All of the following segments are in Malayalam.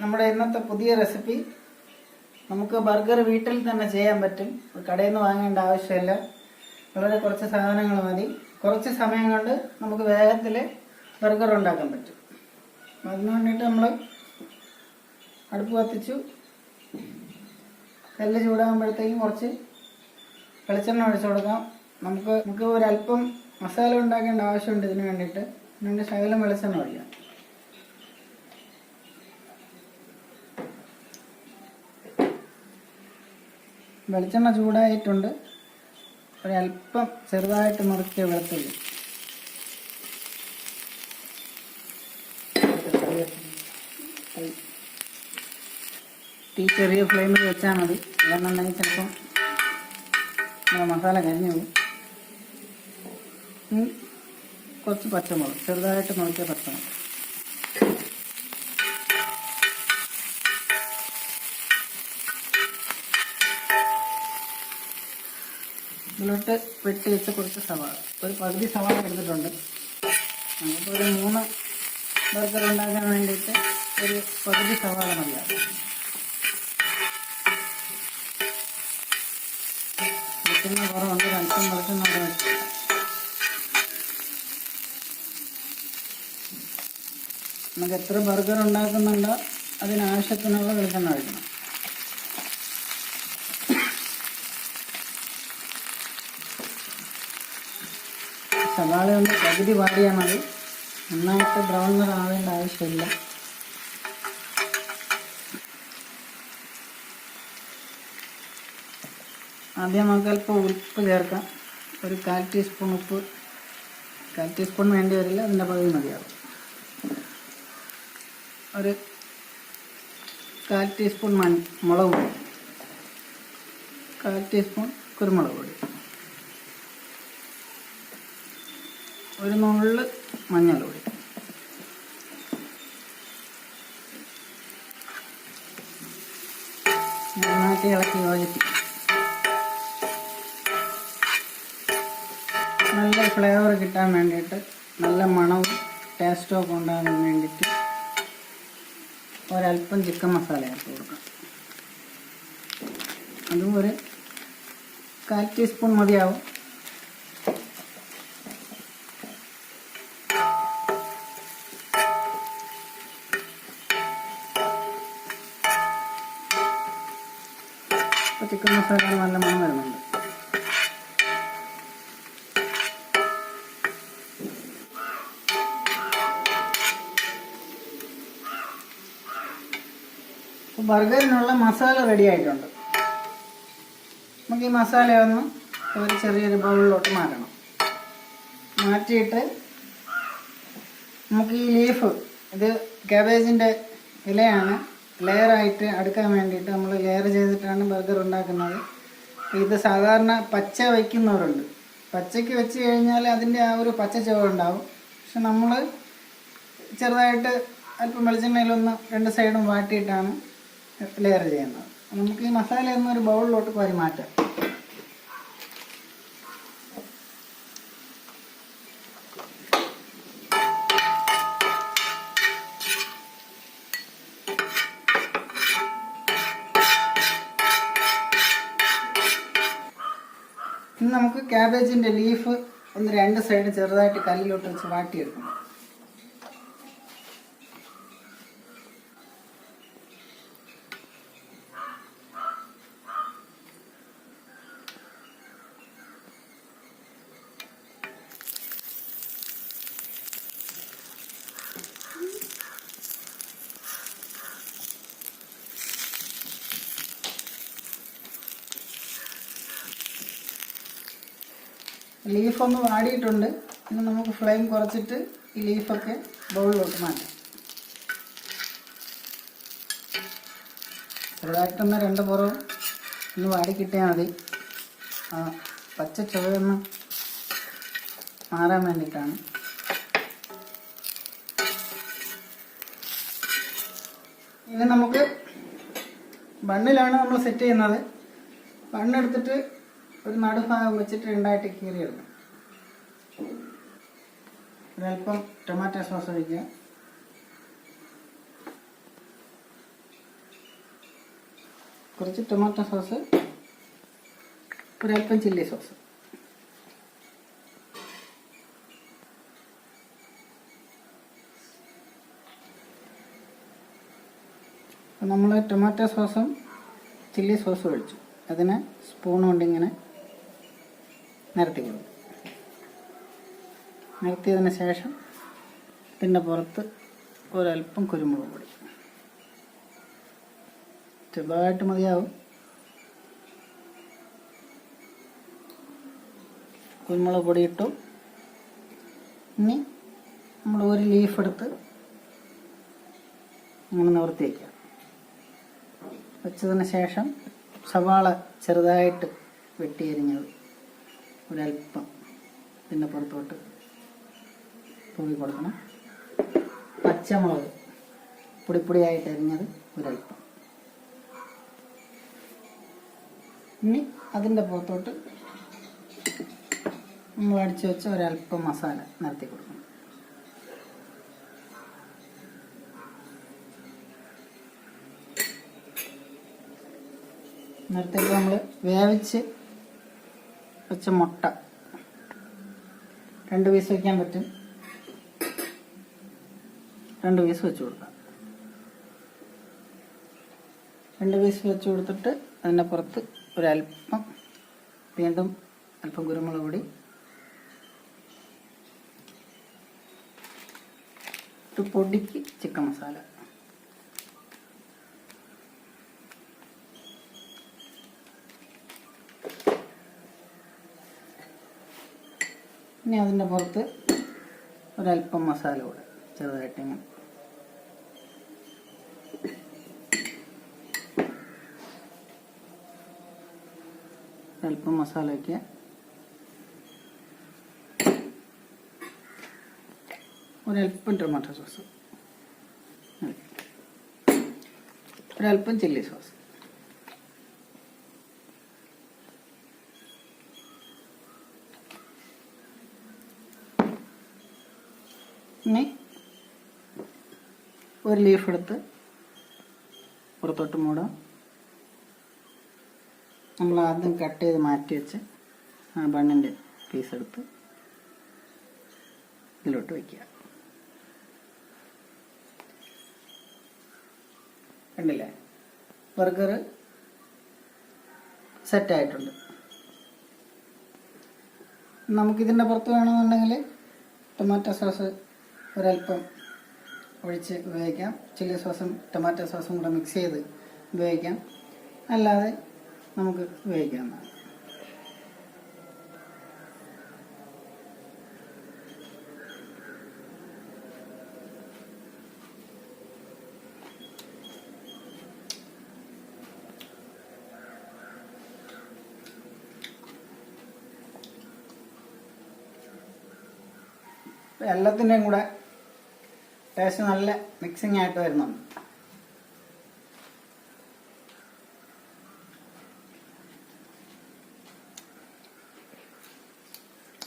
നമ്മുടെ ഇന്നത്തെ പുതിയ റെസിപ്പി നമുക്ക് ബർഗർ വീട്ടിൽ തന്നെ ചെയ്യാൻ പറ്റും. കടയിൽ നിന്ന് വാങ്ങേണ്ട ആവശ്യമില്ല. വളരെ കുറച്ച് സാധനങ്ങൾ മതി. കുറച്ച് സമയം കൊണ്ട് നമുക്ക് വേഗത്തിൽ ബർഗർ ഉണ്ടാക്കാൻ പറ്റും. അതിന് വേണ്ടിയിട്ട് നമ്മൾ അടുപ്പ് കത്തിച്ചു. കല്ല് ചൂടാകുമ്പോഴത്തേക്കും കുറച്ച് വെളിച്ചെണ്ണ ഒഴിച്ചു കൊടുക്കാം. നമുക്ക് നമുക്ക് ഒരല്പം മസാല ഉണ്ടാക്കേണ്ട ആവശ്യമുണ്ട് ഇതിന് വേണ്ടിയിട്ട്. അതിനുവേണ്ടി ശകലം വെളിച്ചെണ്ണ ഒഴിക്കാം. വെളിച്ചെണ്ണ ചൂടായിട്ടുണ്ട്. ഒരല്പം ചെറുതായിട്ട് മുറിക്കിയ വെളുത്തുള്ളി. തീ ചെറിയ ഫ്ലെയിമിൽ വെച്ചാൽ മതി. അല്ലെന്നുണ്ടെങ്കിൽ ചിലപ്പം നമ്മുടെ മസാല കരിഞ്ഞു പോകും. കുറച്ച് പച്ചമുളക്. ചെറുതായിട്ട് മുറിക്കിയ പച്ചമുളക്. ഇതിലോട്ട് വെട്ടി വെച്ച കുറച്ച് സവാള. ഒരു പകുതി സവാള എടുത്തിട്ടുണ്ട്. നമുക്ക് ഒരു മൂന്ന് ബർഗർ ഉണ്ടാക്കാൻ വേണ്ടിയിട്ട് ഒരു പകുതി സവാള മതിയാകും വെക്കുന്ന കുറവുണ്ട്. വെളുത്തുന്നുണ്ട് വെച്ചിട്ട് നമുക്ക് എത്ര ബർഗർ ഉണ്ടാക്കുന്നുണ്ടോ അതിനാവശ്യത്തിനുള്ള വെളിച്ചെണ്ണ ഒഴിക്കണം. സവാള ഒന്ന് പകുതി വാടിയാൽ മതി. നന്നായിട്ട് ബ്രൗൺ കളർ ആവേണ്ട ആവശ്യമില്ല. ആദ്യം നമുക്ക് അല്പം ഉപ്പ് ചേർക്കാം. ഒരു കാൽ ടീസ്പൂൺ ഉപ്പ്. കാൽ ടീസ്പൂൺ വേണ്ടി വരില്ല അതിന്റെ പകുതി മതിയാവും. ഒരു കാൽ ടീസ്പൂൺ മൺ മുളക് പൊടി. കാൽ ടീസ്പൂൺ കുരുമുളക് പൊടി. ഒരു നുള്ള് മഞ്ഞൾപ്പൊടി നന്നായിട്ട് ഇളക്കി യോജിപ്പിക്കും. നല്ല ഫ്ലേവർ കിട്ടാൻ വേണ്ടിയിട്ട് നല്ല മണവും ടേസ്റ്റും ഒക്കെ ഉണ്ടാകാൻ വേണ്ടിയിട്ട് ഒരല്പം ചിക്കൻ മസാല ചേർത്ത് കൊടുക്കാം. അതും ഒരു കാൽ ടീസ്പൂൺ മതിയാവും. ഇപ്പോൾ ചിക്കൻ മസാല നല്ല മണം വരുന്നുണ്ട്. അപ്പോൾ ബർഗറിനുള്ള മസാല റെഡി ആയിട്ടുണ്ട്. നമുക്ക് ഈ മസാല ഒന്ന് ഒരു ചെറിയൊരു ബൗളിലോട്ട് മാറ്റണം. മാറ്റിയിട്ട് നമുക്ക് ഈ ലീഫ് ഇത് കാബേജിന്റെ ഇലയാണ് ലെയറായിട്ട് അടുക്കാൻ വേണ്ടിയിട്ട് നമ്മൾ ലെയർ ചെയ്തിട്ടാണ് ബർഗർ ഉണ്ടാക്കുന്നത്. ഇത് സാധാരണ പച്ച വയ്ക്കുന്നവരുണ്ട്. പച്ചയ്ക്ക് വെച്ച് കഴിഞ്ഞാൽ അതിന്റെ ആ ഒരു പച്ച ചുവ ഉണ്ടാവും. പക്ഷെ നമ്മൾ ചെറുതായിട്ട് അല്പം വെളിച്ചെണ്ണയിലൊന്ന് രണ്ട് സൈഡും വാട്ടിയിട്ടാണ് ലെയർ ചെയ്യുന്നത്. നമുക്ക് ഈ മസാല ഒരു ബൗളിലോട്ട് കോരി ഇനി നമുക്ക് ക്യാബേജിന്റെ ലീഫ് ഒന്ന് രണ്ട് സൈഡ് ചെറുതായിട്ട് കല്ലിലോട്ട് വെച്ച് വാട്ടിയെടുക്കണം. ലീഫ് ഒന്ന് വാടിയിട്ടുണ്ട്. ഇനി നമുക്ക് ഫ്ലെയിം കുറച്ചിട്ട് ഈ ലീഫൊക്കെ ബൗളിലോട്ട് മാറ്റാം. ചെറുതായിട്ടൊന്ന് രണ്ട് പുറവും ഒന്ന് വാടിക്കിട്ടാൽ മതി. ആ പച്ച ചുവയൊന്ന് മാറാൻ വേണ്ടിയിട്ടാണ്. ഇനി നമുക്ക് ബണ്ണിലാണ് നമ്മൾ സെറ്റ് ചെയ്യുന്നത്. ബണ്ണെടുത്തിട്ട് ഒരു നടുഭാഗം വെച്ചിട്ട് രണ്ടായിട്ട് കീറിയെടുക്കണം ഒരല്പം ടൊമാറ്റോ സോസ് ഒഴിക്കുക. കുറച്ച് ടൊമാറ്റോ സോസ് ഒരല്പം ചില്ലി സോസ് നമ്മൾ ടൊമാറ്റോ സോസും ചില്ലി സോസും ഒഴിച്ചു. അതിനെ സ്പൂൺ കൊണ്ട് ഇങ്ങനെ നിരത്തി കൊടുക്കും നിരത്തിയതിന് ശേഷം ഇതിന്റെ പുറത്ത് ഒരല്പം കുരുമുളക് പൊടി. ചെറുതായിട്ട് മതിയാവും. കുരുമുളക് പൊടി ഇട്ടു. ഇനി നമ്മൾ ഒരു ലീഫ് എടുത്ത് ഇങ്ങനെ നിവർത്തി വയ്ക്കുക വെച്ചതിന് ശേഷം സവാള ചെറുതായിട്ട് വെട്ടിയരിഞ്ഞത് ഒരല്പം പിന്നെ പുറത്തോട്ട് തൂവി കൊടുക്കണം. പച്ചമുളക് പൊടിപ്പൊടിയായിട്ട് അരിഞ്ഞത് ഒരല്പം ഇനി അതിന്റെ പുറത്തോട്ട് നമ്മൾ അടിച്ചു വെച്ച ഒരല്പം മസാല നിരത്തി കൊടുക്കണം. നേരത്തേക്ക് നമ്മൾ വേവിച്ച് വെച്ച മുട്ട. രണ്ട് പീസ് വയ്ക്കാൻ പറ്റും. രണ്ട് പീസ് വെച്ച് കൊടുക്കാം. രണ്ട് പീസ് വെച്ച് കൊടുത്തിട്ട് അതിന്റെ പുറത്ത് ഒരല്പം വീണ്ടും അല്പം കുരുമുളക് പൊടി. പൊടിക്ക് ചിക്കൻ മസാല. ഇനി അതിന്റെ പുറത്ത് ഒരല്പം മസാല കൂടെ ചെറുതായിട്ട് ഇങ്ങനെ. ഒരല്പം മസാല വയ്ക്കുക ഒരല്പം ടൊമാറ്റോ സോസ്. ഒരല്പം ചില്ലി സോസ്. ഇനി ഒരു ലീഫ് എടുത്ത് പുറത്തോട്ട് മൂടാം. നമ്മൾ ആദ്യം കട്ട് ചെയ്ത് മാറ്റി വെച്ച് ആ ബണ്ണിന്റെ പീസ് എടുത്ത് ഇതിലോട്ട് വയ്ക്കുക കണ്ടില്ലേ? ബർഗർ സെറ്റായിട്ടുണ്ട് നമുക്കിതിന്റെ പുറത്ത് വേണമെന്നുണ്ടെങ്കിൽ ടൊമാറ്റോ സോസ് ഒരല്പം ഒഴിച്ച് ഉപയോഗിക്കാം. ചില്ലി സോസും ടൊമാറ്റോ സോസും കൂടെ മിക്സ് ചെയ്ത് ഉപയോഗിക്കാം. അല്ലാതെ നമുക്ക് ഉപയോഗിക്കാവുന്നതാണ്. എല്ലാത്തിന്റെയും കൂടെ ടേസ്റ്റ് നല്ല മിക്സിംഗ് ആയിട്ട് വരുന്നുണ്ട്.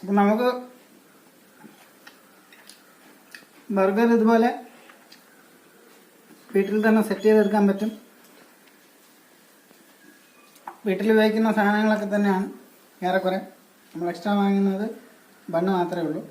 അപ്പം നമുക്ക് ബർഗർ ഇതുപോലെ വീട്ടിൽ തന്നെ സെറ്റ് ചെയ്തെടുക്കാൻ പറ്റും. വീട്ടിൽ ഉപയോഗിക്കുന്ന സാധനങ്ങളൊക്കെ തന്നെയാണ് ഏറെക്കുറെ. നമ്മൾ എക്സ്ട്രാ വാങ്ങുന്നത് ബണ്ണ് മാത്രമേ ഉള്ളൂ.